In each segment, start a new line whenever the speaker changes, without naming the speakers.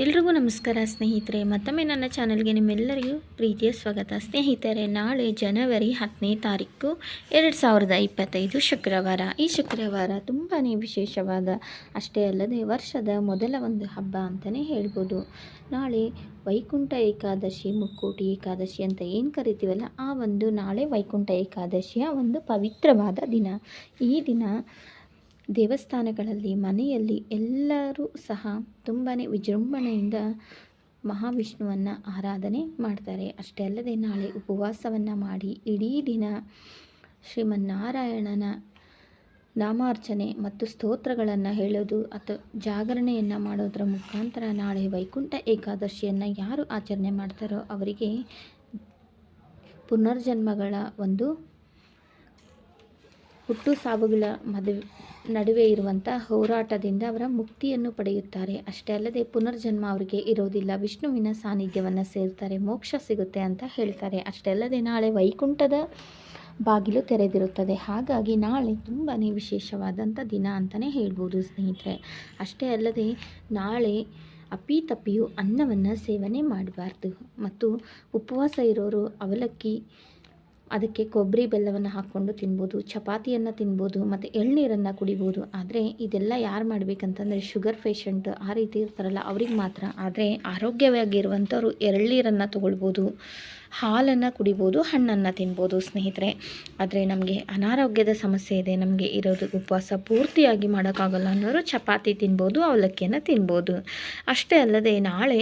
ಎಲ್ರಿಗೂ ನಮಸ್ಕಾರ ಸ್ನೇಹಿತರೆ, ಮತ್ತೊಮ್ಮೆ ನನ್ನ ಚಾನಲ್ಗೆ ನಿಮ್ಮೆಲ್ಲರಿಗೂ ಪ್ರೀತಿಯ ಸ್ವಾಗತ. ಸ್ನೇಹಿತರೆ, ನಾಳೆ ಜನವರಿ ಹತ್ತನೇ ತಾರೀಕು ಎರಡು ಸಾವಿರದ ಇಪ್ಪತ್ತೈದು ಶುಕ್ರವಾರ. ಈ ಶುಕ್ರವಾರ ತುಂಬಾ ವಿಶೇಷವಾದ, ಅಷ್ಟೇ ಅಲ್ಲದೆ ವರ್ಷದ ಮೊದಲ ಒಂದು ಹಬ್ಬ ಅಂತಲೇ ಹೇಳ್ಬೋದು. ನಾಳೆ ವೈಕುಂಠ ಏಕಾದಶಿ ಮುಕ್ಕೋಟಿ ಏಕಾದಶಿ ಅಂತ ಏನು ಕರಿತೀವಲ್ಲ, ಆ ಒಂದು ನಾಳೆ ವೈಕುಂಠ ಏಕಾದಶಿಯ ಒಂದು ಪವಿತ್ರವಾದ ದಿನ. ಈ ದಿನ ದೇವಸ್ಥಾನಗಳಲ್ಲಿ, ಮನೆಯಲ್ಲಿ ಎಲ್ಲರೂ ಸಹ ತುಂಬಾ ವಿಜೃಂಭಣೆಯಿಂದ ಮಹಾವಿಷ್ಣುವನ್ನು ಆರಾಧನೆ ಮಾಡ್ತಾರೆ. ಅಷ್ಟೇ ಅಲ್ಲದೆ ನಾಳೆ ಉಪವಾಸವನ್ನು ಮಾಡಿ ಇಡೀ ದಿನ ಶ್ರೀಮನ್ನಾರಾಯಣನ ನಾಮಾರ್ಚನೆ ಮತ್ತು ಸ್ತೋತ್ರಗಳನ್ನು ಹೇಳೋದು ಅಥವಾ ಜಾಗರಣೆಯನ್ನು ಮಾಡೋದರ ಮುಖಾಂತರ ನಾಳೆ ವೈಕುಂಠ ಏಕಾದಶಿಯನ್ನು ಯಾರು ಆಚರಣೆ ಮಾಡ್ತಾರೋ ಅವರಿಗೆ ಪುನರ್ಜನ್ಮಗಳ ಒಂದು ಹುಟ್ಟು ಸಾವುಗಳ ಮದುವೆ, ನಡುವೆ ಇರುವಂಥ ಹೋರಾಟದಿಂದ ಅವರ ಮುಕ್ತಿಯನ್ನು ಪಡೆಯುತ್ತಾರೆ. ಅಷ್ಟೇ ಅಲ್ಲದೆ ಪುನರ್ಜನ್ಮ ಅವರಿಗೆ ಇರೋದಿಲ್ಲ ವಿಷ್ಣುವಿನ ಸಾನ್ನಿಧ್ಯವನ್ನು ಸೇರ್ತಾರೆ. ಮೋಕ್ಷ ಸಿಗುತ್ತೆ ಅಂತ ಹೇಳ್ತಾರೆ. ಅಷ್ಟೇ ಅಲ್ಲದೆ ನಾಳೆ ವೈಕುಂಠದ ಬಾಗಿಲು ತೆರೆದಿರುತ್ತದೆ. ಹಾಗಾಗಿ ನಾಳೆ ತುಂಬಾ ವಿಶೇಷವಾದಂಥ ದಿನ ಅಂತಲೇ ಹೇಳ್ಬೋದು ಸ್ನೇಹಿತರೆ. ಅಷ್ಟೇ ಅಲ್ಲದೆ ನಾಳೆ ಅಪ್ಪಿತಪ್ಪಿಯು ಅನ್ನವನ್ನು ಸೇವನೆ ಮಾಡಬಾರ್ದು. ಮತ್ತು ಉಪವಾಸ ಇರೋರು ಅವಲಕ್ಕಿ ಅದಕ್ಕೆ ಕೊಬ್ಬರಿ ಬೆಲ್ಲವನ್ನು ಹಾಕ್ಕೊಂಡು ತಿನ್ಬೋದು, ಚಪಾತಿಯನ್ನು ತಿನ್ಬೋದು, ಮತ್ತು ಎಳ್ನೀರನ್ನು ಕುಡಿಬೋದು. ಆದರೆ ಇದೆಲ್ಲ ಯಾರು ಮಾಡಬೇಕಂತಂದರೆ ಶುಗರ್ ಪೇಷಂಟ್ ಆ ರೀತಿ ಇರ್ತಾರಲ್ಲ ಅವ್ರಿಗೆ ಮಾತ್ರ. ಆದರೆ ಆರೋಗ್ಯವಾಗಿರುವಂಥವ್ರು ಎಳ್ನೀರನ್ನು ತೊಗೊಳ್ಬೋದು, ಹಾಲನ್ನು ಕುಡಿಬೋದು, ಹಣ್ಣನ್ನು ತಿನ್ಬೋದು ಸ್ನೇಹಿತರೆ. ಆದರೆ ನಮಗೆ ಅನಾರೋಗ್ಯದ ಸಮಸ್ಯೆ ಇದೆ. ನಮಗೆ ಇರೋದು ಉಪವಾಸ ಪೂರ್ತಿಯಾಗಿ ಮಾಡೋಕ್ಕಾಗಲ್ಲ ಅನ್ನೋರು ಚಪಾತಿ ತಿನ್ಬೋದು, ಅವಲಕ್ಕಿಯನ್ನು ತಿನ್ಬೋದು. ಅಷ್ಟೇ ಅಲ್ಲದೆ ನಾಳೆ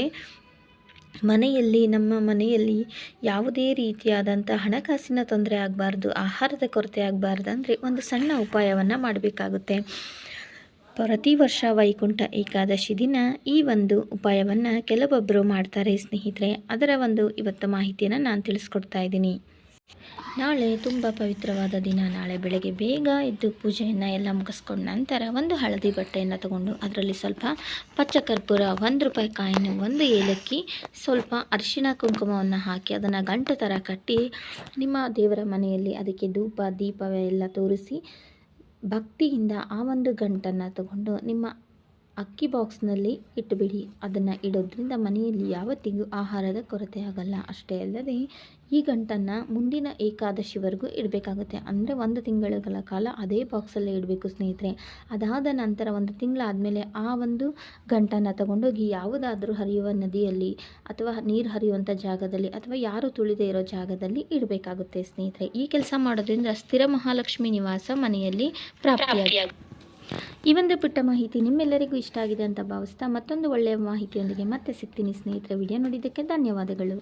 ಮನೆಯಲ್ಲಿ, ನಮ್ಮ ಮನೆಯಲ್ಲಿ ಯಾವುದೇ ರೀತಿಯಾದಂಥ ಹಣಕಾಸಿನ ತೊಂದರೆ ಆಗಬಾರ್ದು, ಆಹಾರದ ಕೊರತೆ ಆಗಬಾರ್ದು ಅಂದರೆ ಒಂದು ಸಣ್ಣ ಉಪಾಯವನ್ನು ಮಾಡಬೇಕಾಗುತ್ತೆ. ಪ್ರತಿ ವರ್ಷ ವೈಕುಂಠ ಏಕಾದಶಿ ದಿನ ಈ ಒಂದು ಉಪಾಯವನ್ನು ಕೆಲವೊಬ್ಬರು ಮಾಡ್ತಾರೆ ಸ್ನೇಹಿತರೆ. ಅದರ ಒಂದು ಇವತ್ತು ಮಾಹಿತಿಯನ್ನು ನಾನು ತಿಳಿಸ್ಕೊಡ್ತಾ ಇದ್ದೀನಿ. ನಾಳೆ ತುಂಬ ಪವಿತ್ರವಾದ ದಿನ. ನಾಳೆ ಬೆಳಗ್ಗೆ ಬೇಗ ಎದ್ದು ಪೂಜೆಯನ್ನು ಎಲ್ಲ ಮುಗಿಸ್ಕೊಂಡ ನಂತರ ಒಂದು ಹಳದಿ ಬಟ್ಟೆಯನ್ನು ತಗೊಂಡು ಅದರಲ್ಲಿ ಸ್ವಲ್ಪ ಪಚ್ಚ ಕರ್ಪೂರ ಒಂದು ರೂಪಾಯಿ ಕಾಯಿನ, ಒಂದು ಏಲಕ್ಕಿ, ಸ್ವಲ್ಪ ಅರಿಶಿಣ ಕುಂಕುಮವನ್ನು ಹಾಕಿ ಅದನ್ನು ಗಂಟು ಥರ ಕಟ್ಟಿ ನಿಮ್ಮ ದೇವರ ಮನೆಯಲ್ಲಿ ಅದಕ್ಕೆ ಧೂಪ ದೀಪವೆಲ್ಲ ತೋರಿಸಿ ಭಕ್ತಿಯಿಂದ ಆ ಒಂದು ಗಂಟನ್ನು ತಗೊಂಡು ನಿಮ್ಮ ಅಕ್ಕಿ ಬಾಕ್ಸ್ನಲ್ಲಿ ಇಟ್ಟುಬಿಡಿ ಅದನ್ನು ಇಡೋದ್ರಿಂದ ಮನೆಯಲ್ಲಿ ಯಾವತ್ತಿಗೂ ಆಹಾರದ ಕೊರತೆ ಆಗಲ್ಲ. ಅಷ್ಟೇ ಅಲ್ಲದೆ, ಈ ಗಂಟನ್ನು ಮುಂದಿನ ಏಕಾದಶಿವರೆಗೂ ಇಡಬೇಕಾಗುತ್ತೆ. ಅಂದರೆ ಒಂದು ತಿಂಗಳುಗಳ ಕಾಲ ಅದೇ ಬಾಕ್ಸಲ್ಲೇ ಇಡಬೇಕು ಸ್ನೇಹಿತರೆ. ಅದಾದ ನಂತರ ಒಂದು ತಿಂಗಳಾದಮೇಲೆ ಆ ಒಂದು ಗಂಟನ್ನು ತಗೊಂಡೋಗಿ ಯಾವುದಾದ್ರೂ ಹರಿಯುವ ನದಿಯಲ್ಲಿ ಅಥವಾ ನೀರು ಹರಿಯುವಂಥ ಜಾಗದಲ್ಲಿ ಅಥವಾ ಯಾರು ತುಳಿದೇ ಇರೋ ಜಾಗದಲ್ಲಿ ಇಡಬೇಕಾಗುತ್ತೆ ಸ್ನೇಹಿತರೆ. ಈ ಕೆಲಸ ಮಾಡೋದ್ರಿಂದ ಸ್ಥಿರ ಮಹಾಲಕ್ಷ್ಮಿ ನಿವಾಸ ಮನೆಯಲ್ಲಿ ಪ್ರಾಪ್ತಿಯಾಗಿ ಈ ಒಂದು ಪುಟ್ಟ ಮಾಹಿತಿ ನಿಮ್ಮೆಲ್ಲರಿಗೂ ಇಷ್ಟ ಆಗಿದೆ ಅಂತ ಭಾವಿಸ್ತಾ ಮತ್ತೊಂದು ಒಳ್ಳೆಯ ಮಾಹಿತಿಯೊಂದಿಗೆ ಮತ್ತೆ ಸಿಗ್ತೀನಿ ಸ್ನೇಹಿತರ. ವಿಡಿಯೋ ನೋಡಿದ್ದಕ್ಕೆ ಧನ್ಯವಾದಗಳು.